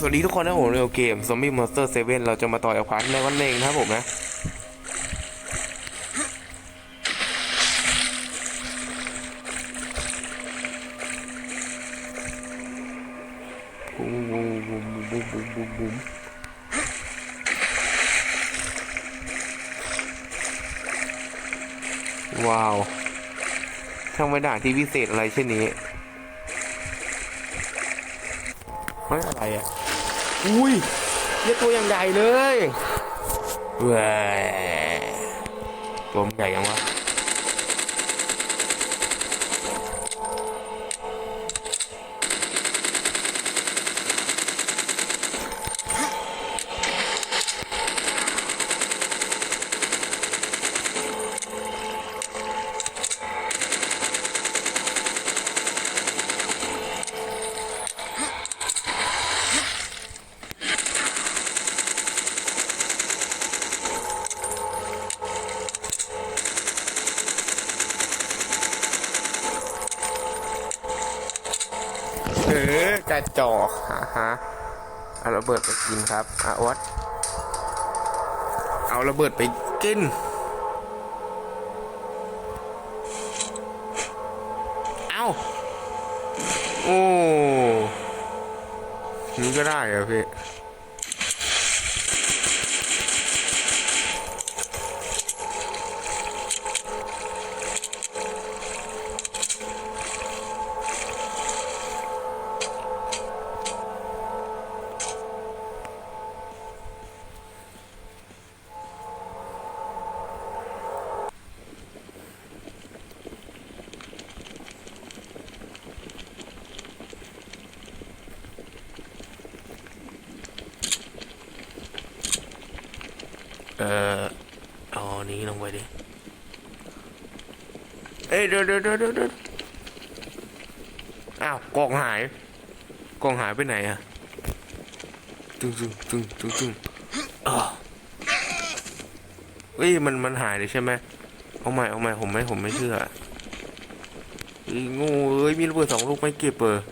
สวัสดีทุกคนนะผมเรียวเกม Zombie Monster 7เซเว่นเราจะมาต่อยกับพาร์ทในวันเองนะครับผมนะ บุ้มบุ้มบุ้มบุ้มบุ้มบุ้มบุ้มว้าวช่างไม่ด่านที่พิเศษอะไรเช่นนี้เฮ้ยอะไรอะ อุ้ยเรียตัวอย่างใหญ่เลยเว้ยตัวมันใหญ่ยังวะ อกระจอกฮะฮะเอาระเบิดไปกินครับอาวัดเอาระเบิดไปกิน เอาโอ้ นี่ก็ได้เหรอพี่ เอ้ยเดี๋ยวเดี๋ยวเดี๋ยวเดี๋ยวเดอ้าวกล่องหายกล่องหายไปไหนอะจึงจึงตึงตึงตึงอ้าวเอ้ยมันมันหายเลยใช่ไหมเอาใหม่เอาใหม่ผมไม่ผมไม่เชื่อไอ้โงูเอ้ยมีระเบิดสองลูกไม่เก็บเปอร์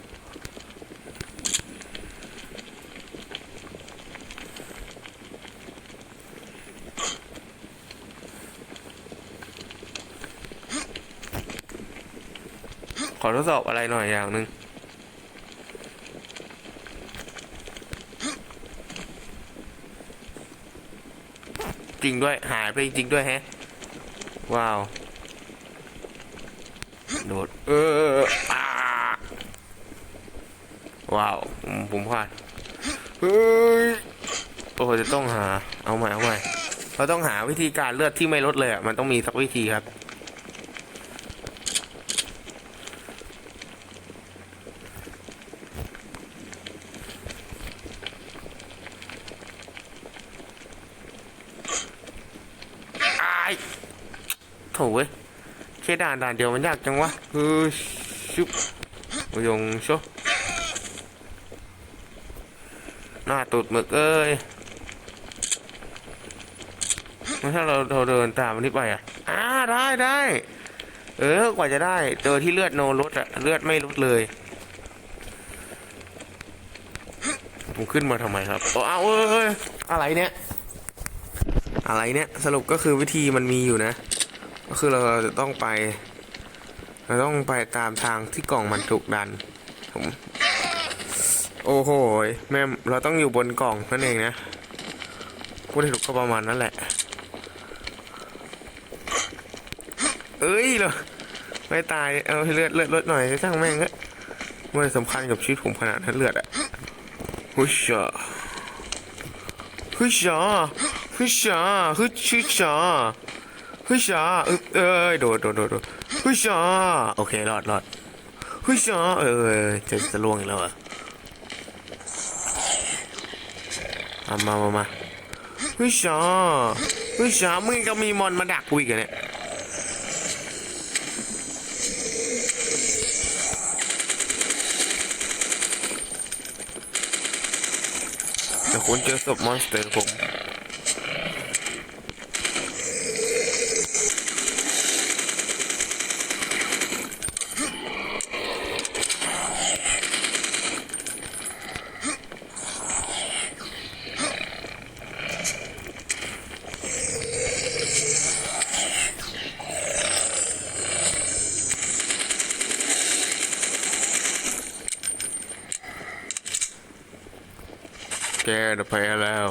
อทดสอบอะไรหน่อยอย่างหนึ่งจริงด้วย หายไปจริงด้วยแฮะ ว้าว โดด เอออาว้าว ผมพลาดเฮ้ยโอ้จะต้องหา เอาใหม่ เอาใหม่ เราต้องหาวิธีการเลือดที่ไม่ลดเลยอะ มันต้องมีสักวิธีครับ อายโถ เว้ยแค่ด่านด่านเดียวมันยากจังวะเฮ้ยชุบยงโชหน้าตูดหมึกเอ้ยถ้าเราเราเดินตามมันนี้ไปอะอ่าได้ได้ เออกว่าจะได้ เจอที่เลือดโนลดอะเลือดไม่ลดเลย ผมขึ้นมาทำไมครับเอาเอาเอ้ยเอ้ยอะไรเนี่ย อะไรเนี่ย สรุปก็คือวิธีมันมีอยู่นะ คือเราจะต้องไป เราต้องไปตามทางที่กล่องมันถูกดันผมโอ้โหแม่เราต้องอยู่บนกล่องนั่นเองนะพูดถูกก็ประมาณนั้นแหละ เอ้ยเหรอไม่ตายเอาเลือดเลือดลดหน่อยช่างแม่งเถอะไม่ได้สำคัญกับชีวิตผมขนาดนั้นเลือดอะฮุชชาฮึชาฮึชาฮึชิชา ฮึชาเอยเอ้ยโดดโดดโดดโดดฮึชาโอเครอดรอดฮึชาเออจะจะล่วงอีกแล้วเหรอะเอามามามาฮึชาฮึชามึงก็มีมอนมาดักกูอีกเหรอเนี่ยเดี๋ยวคุณเจอศพมอนสเตอร์ผม แกน่ะแพ้แล้ว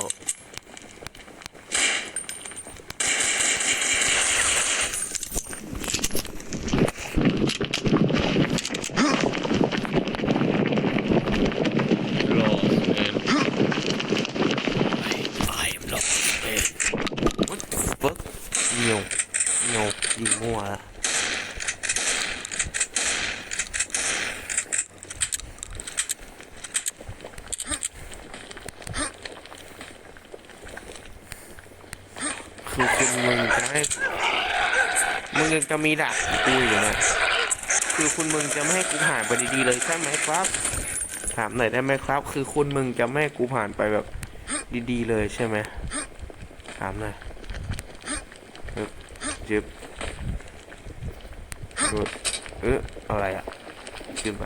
Lost man I am lost man What the fuck เงียวเงียวยิงมั่วละคือคุณ มึงจะให้มึงยังจะมีดักกูอยู่นะคือคุณมึงจะไม่ให้กูผ่านไปดีๆเลยใช่ไหมครับ ถามหน่อยได้ไหมครับ คือคุณมึงจะไม่ให้กูผ่านไปแบบดีๆเลยใช่ไหมถามหน่อยจึบเอออะไรอะขึ้นไป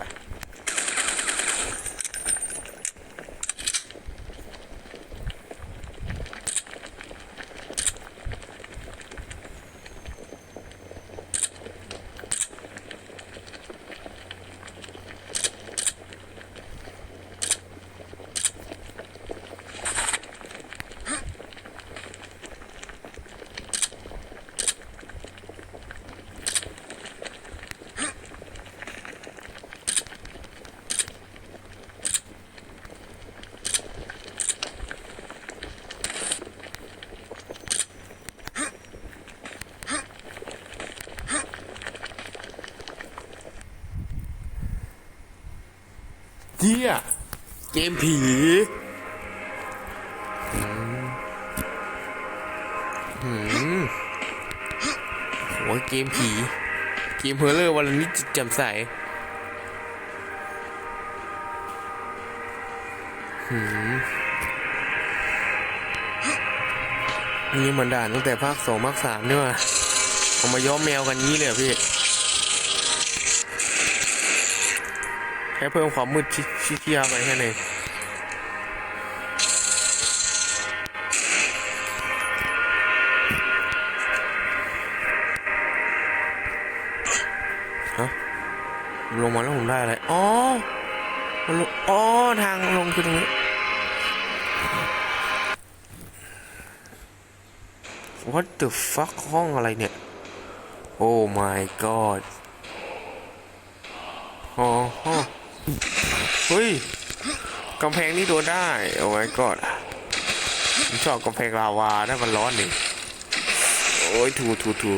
เจียเกมผีอืมอืมโอ้ยเกมผี เกมเพลเลอร์วันนี้จิตแจ่มใสหืมนี่เหมือนด่านตั้งแต่ภาคสองภาคสามเนี่ยว่ะเอามาย้อมแมวกันงี้เลยเหรอพี่ แค่เพิ่มความมืดชิชิเชียไปแค่นั้นเองฮะลงมาแล้วผมได้อะไร อ๋อมันลงอ๋อ ทางลงคือตรงนี้ What the fuck ห้องอะไรเนี่ย Oh my god อ๋อ เฮ้ยกำแพงนี่โดนได้ โอ้ my god ผมชอบกำแพงลาวานะมันร้อนนี่ โอ้ยถูถูถู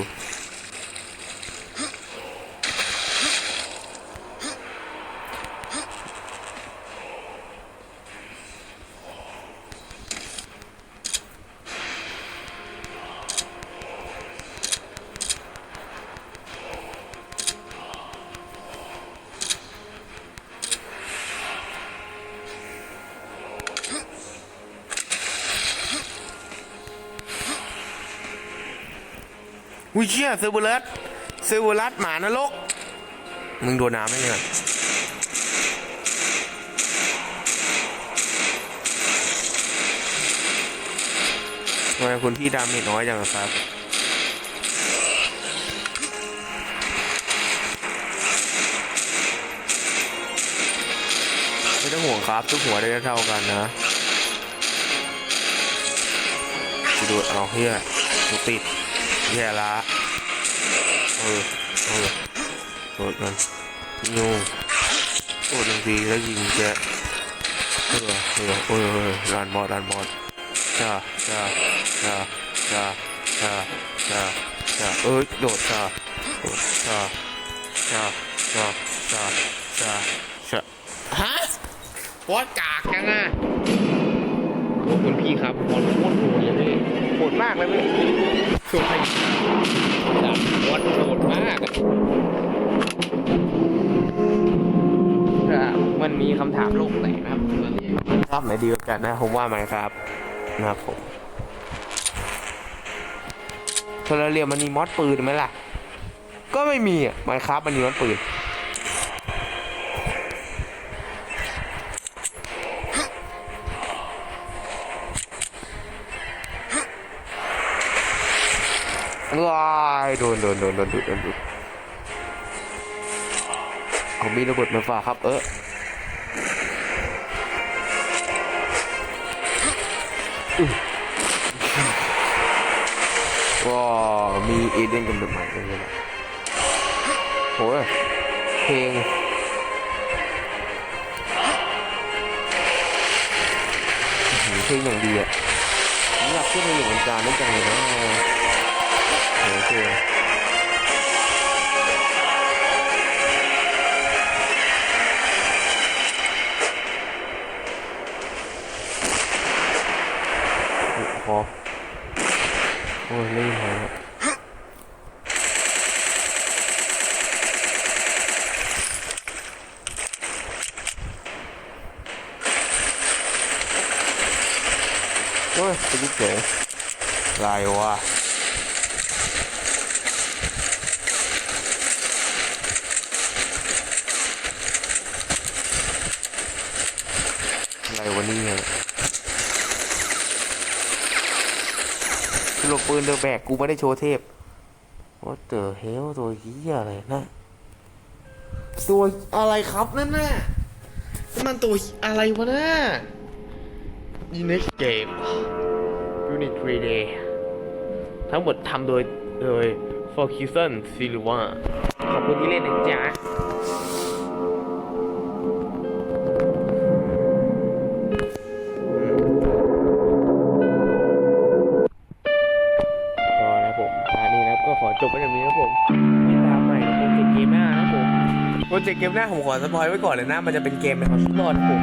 วิเชี่ยเซอร์เบรัสเซอร์เบรัสหมานรก มึงโดนน้ำไหมเนี่ยทำไมคุณพี่ดาเมจน้อยจังอะครับไม่ต้องห่วงครับ ทุกหัวได้เท่ากันนะดูเอาเฮียกูติด แย่ละเออเออโดดมันยูโดดหนึ่งทีแล้วยิงแกเออเออเออเออรันบอดรันบอดจ้าจ้าจ้าจ้าจ้าจ้าจ้าเอ้ยโดดจ้าโดดจ้าจ้าจ้าจ้าจ้าจ้าฮะโคตรกากจังอะโอ้คุณพี่ครับบอลโคตรโหดเลยพี่โหดมากเลยพี่ ช่วงให้บอลโหดมากมันมีคำถามโลกแตกนะครับครับไหนดีกันนะ ผมว่าไหมครับนะครับผมเทอร์เรียมันมีมอสปืนไหมล่ะ ก็ไม่มีอะไมครับมันมีมอสปืน ว้าย โดนโดนโดนโดนโดนโดนโดนผมมีระเบิดมาฝากครับ เออก็มีเอเดนกันแบบใหม่เลยนะโหยเพลงเพลงอย่างดีอะผมอยากขึ้นไปอยู่บนจานนั่นจังเลยนะ โอเคพอโอ้ยเล่นหายแล้วโอ้ยไปดิเก๋ลายวะอะไรวะเนี่ยหลบปืนเดอะแบกกูไม่ได้โชว์เทพว่าเตอเฮลตัวเฮียอะไรนะตัวอะไรครับนั่นน่ะนั่นมันตัวอะไรวะน่ะยูนิคเกมยูนิครีเดย์ทั้งหมดทำโดยโดย For k i s o n ซิลวาขอบคุณที่เล่นนะจ๊ะ จกต์เกมหน้าผมขอสปอยไว้ก่อนเลยนะ มันจะเป็นเกมในความชุดนอนผม